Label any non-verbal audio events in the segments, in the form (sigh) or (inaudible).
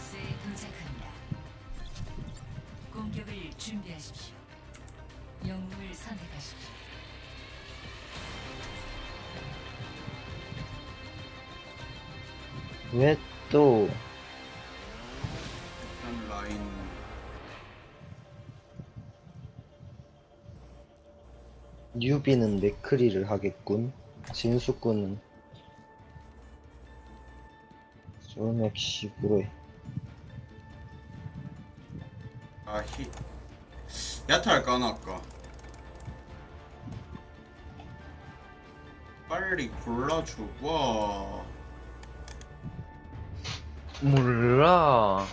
버스에 도착합니다. 공격을 준비하십시오. 영웅을 선택하십시오. 왜 또 라인 뉴비는 맥크리를 하겠군. 진수꾼은 솔맥식으로 해. 아히 야타 할까 안 할까 빨리 골라줘봐 몰라.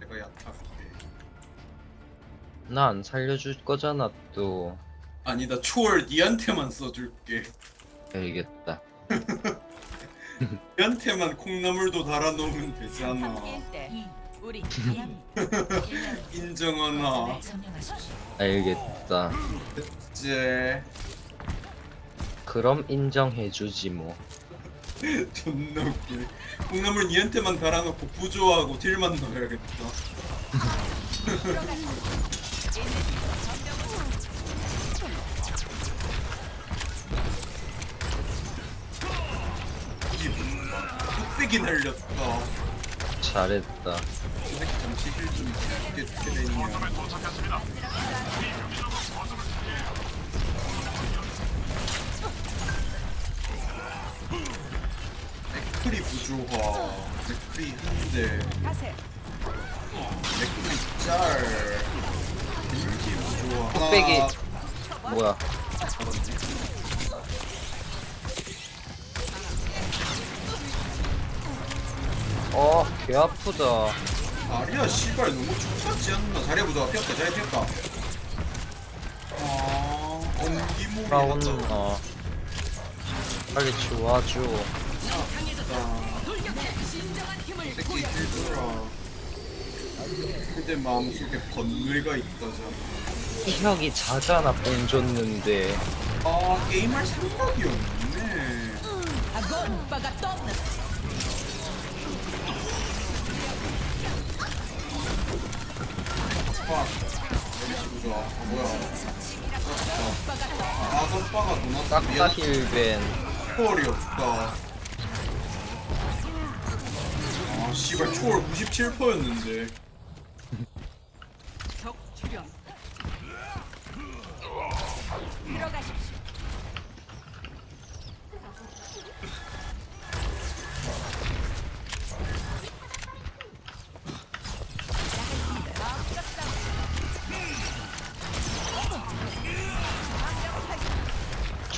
내가 야타 나 안 살려줄 거잖아 또. 아니 나 초월 니한테만 써줄게 알겠다. (laughs) 니한테만 콩나물도 달아놓으면 이 우리 (laughs) 인정하나. 알겠다. 이제 그럼 인정해주지 뭐. (laughs) 존나 웃기네 콩나물 니한테만 달아놓고 부조하고 딜만 넣어야겠다 (laughs) 뚝배기 날렸다 잘했다. 이 새끼 잠시 힐좀 줄게 트레이닝 맥크리 부조화. 맥크리 가세 맥크리 짤. 딜키 부조화. 뭐야? 어, 개 아프다. 자리야 씨발 너무 축하지 않나 자리야 부조화 피었다 자리야 피었다 아 언기모리 브라운, 어. 빨리 좋아줘. 새끼 그대 마음속에 번뇌가 있다잖아 혁이 자잖아, 뽕 줬는데. 아 게임할 생각이 없네 아 아빠가 도나스 싹다 미안 힐벤. 초월이 없다 아 씨발 초월 97%였는데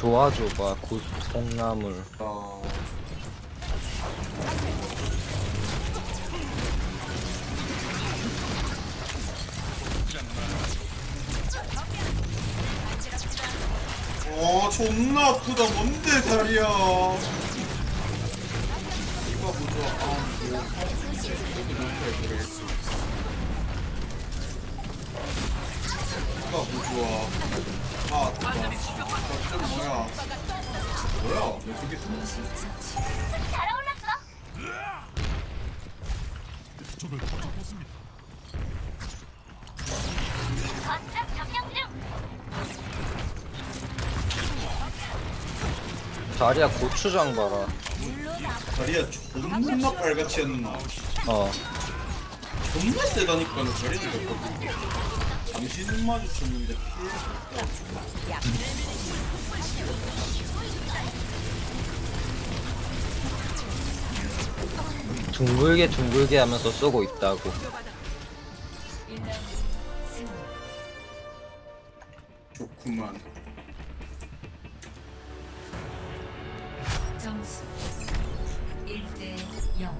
좋아줘봐, 고통나물. 아. 어 존나 아프다. 뭔데 다리야? 이거 보자 너무 그래 이거 뭐 좋아 아 어쩜 뭐야 뭐야 왜 저기 있어 다리야 고추장 봐라. 다리야 존나 빨갛지 않나 어. 존나 세다니까 다리는 됐거든 당신은 마주쳤는데 피해 둥글게 둥글게 하면서 쏘고 있다고. 좋구만 점수 1대 0.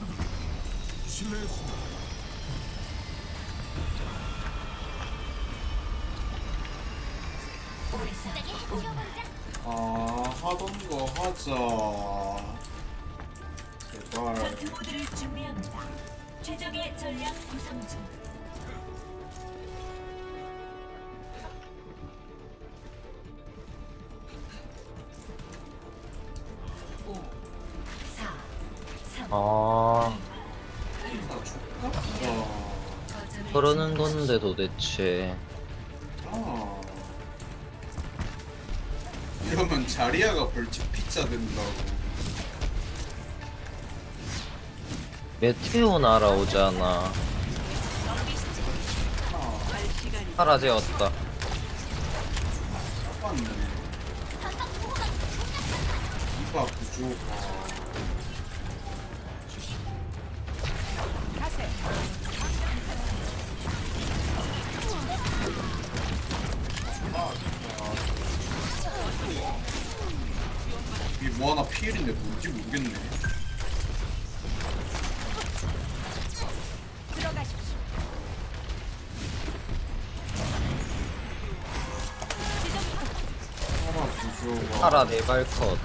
아 하던 거 하자. 제발. 아 그러는 건데 도대체. 이러면 자리아가 벌칙 피자 된다고. 메테오 날아오잖아 아. 사라졌다 맞네. 이봐 부조 뭐 하나 피일인데 뭔지 모르겠네. 들어가십시오. 파라 네발컷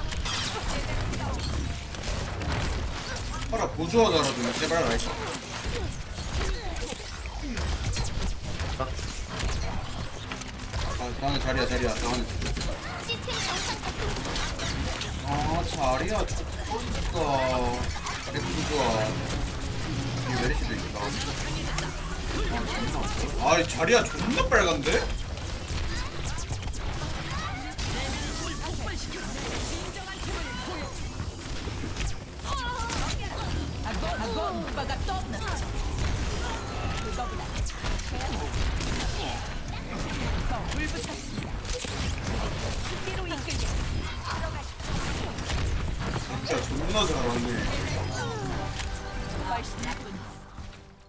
파라 보조하 달아주면 제발 알까. 아, 나는 자리야, 자리야, 나는. 아, 자리야, 좋다. 자리 부조하. 이 메리시도 있다. 아, 자리야, 존나 빨간데?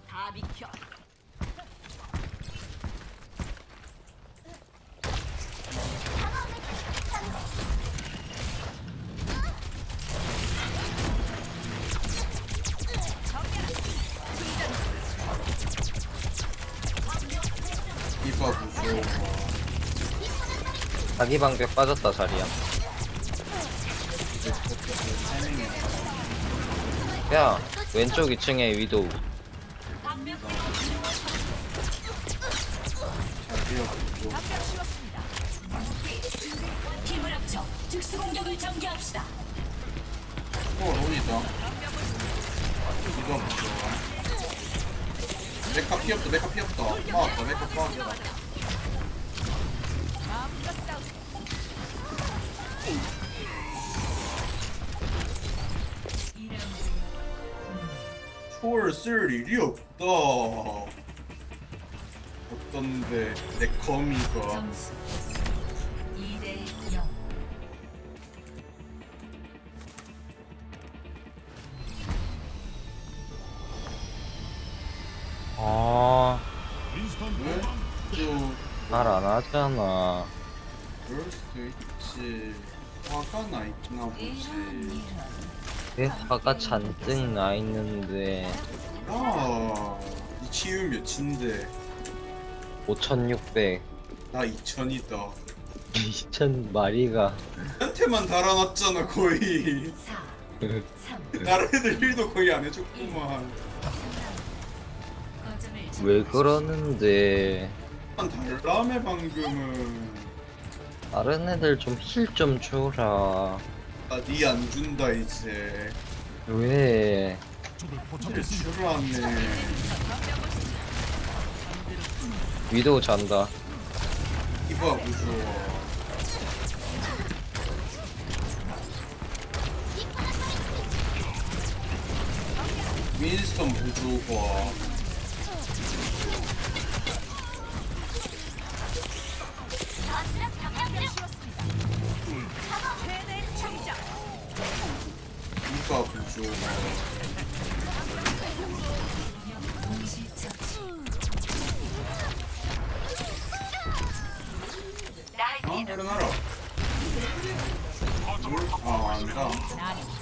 다 비켜. 이봐. 자기 방벽 빠졌다 자리야 야 왼쪽 2층에 위도우. 힘을 합쳐 특수 공격을. 어. 초월 쓸 일이 없다. 어떤데 내 거미가 점수 2대 0. 아 왜또 말안 하잖아 그럴 수도 있지. 화가 나 있나 보지. 왜 화가 잔뜩 나 있는데 야, 이 치유 몇인데? 5600 나 2000이다. 2000 (laughs) 마리가 한테만 달아놨잖아 거의. 4, 3, 다른 애들 일도 거의 안 해줬구만. 왜 그러는데 한 달라며 방금은. 다른 애들 좀 힐 좀 줘라 나니안 준다 이제. 왜 이제 줄라네. 위도우 잔다 이봐 무서워. 윈스턴 부조화.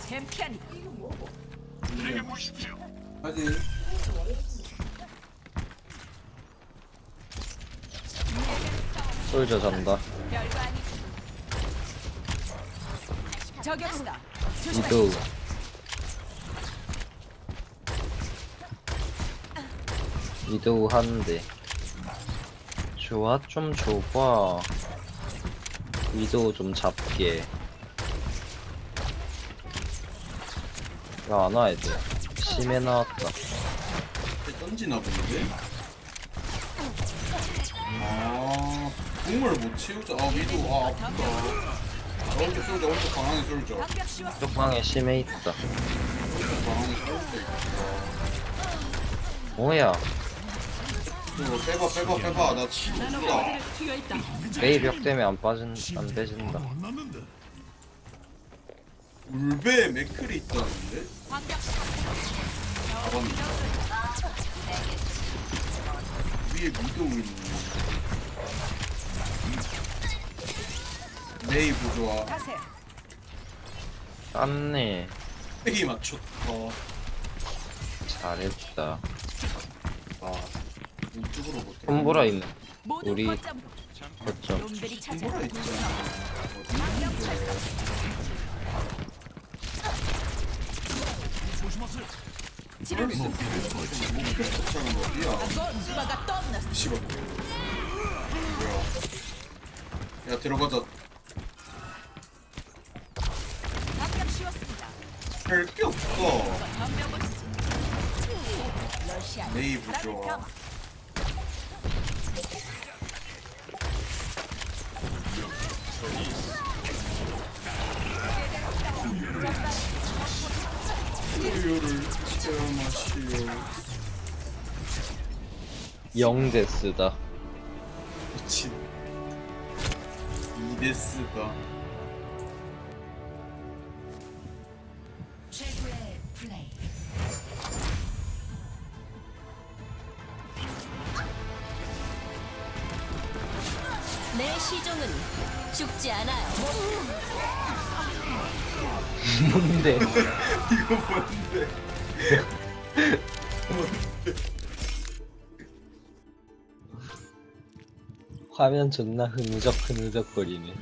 챔피언이다. 하지. 솔저 잔다 별거 아니. 저격수다. 위도우 위도우 한대 좋아 좀 줘봐 위도우 좀 잡게 야 안 와야 돼 심해 나왔다. 던지나 보는데? 아, 국물 못 치우자. 아, 미도, 아, 아프다. 오른쪽 쏠자, 오른쪽 방향에 쏠자. 방벽 씌웠어. 쪽방에 심해 있다. 오른쪽 방향에 쏠자. 뭐야? 이거 빼봐, 빼봐, 빼봐. 나 치우자. 메이 벽 때문에 안 빠진 안 빼진다. 울베 맥클이 있다는데? 잡았네. 위에 미도우 있네. 부조화. 가세. 땄네. 빼기 맞췄다. 잘했다. 아, 이쪽으로 못해. 콤보라 있네. 우리- 거점. 콤보라 있잖아. 어디야? 오빠가 떠났어. 씨발. 뭐야? 야 들어가자. 별게 없어. 전명을 러시아. 메이 부조화. 영데스다. 미친. 플레이. 내 시종은 죽지 않아요. 뭔데? (laughs) 이거 뭔데? (laughs) 화면 존나 흐느적 흐느적 거리네.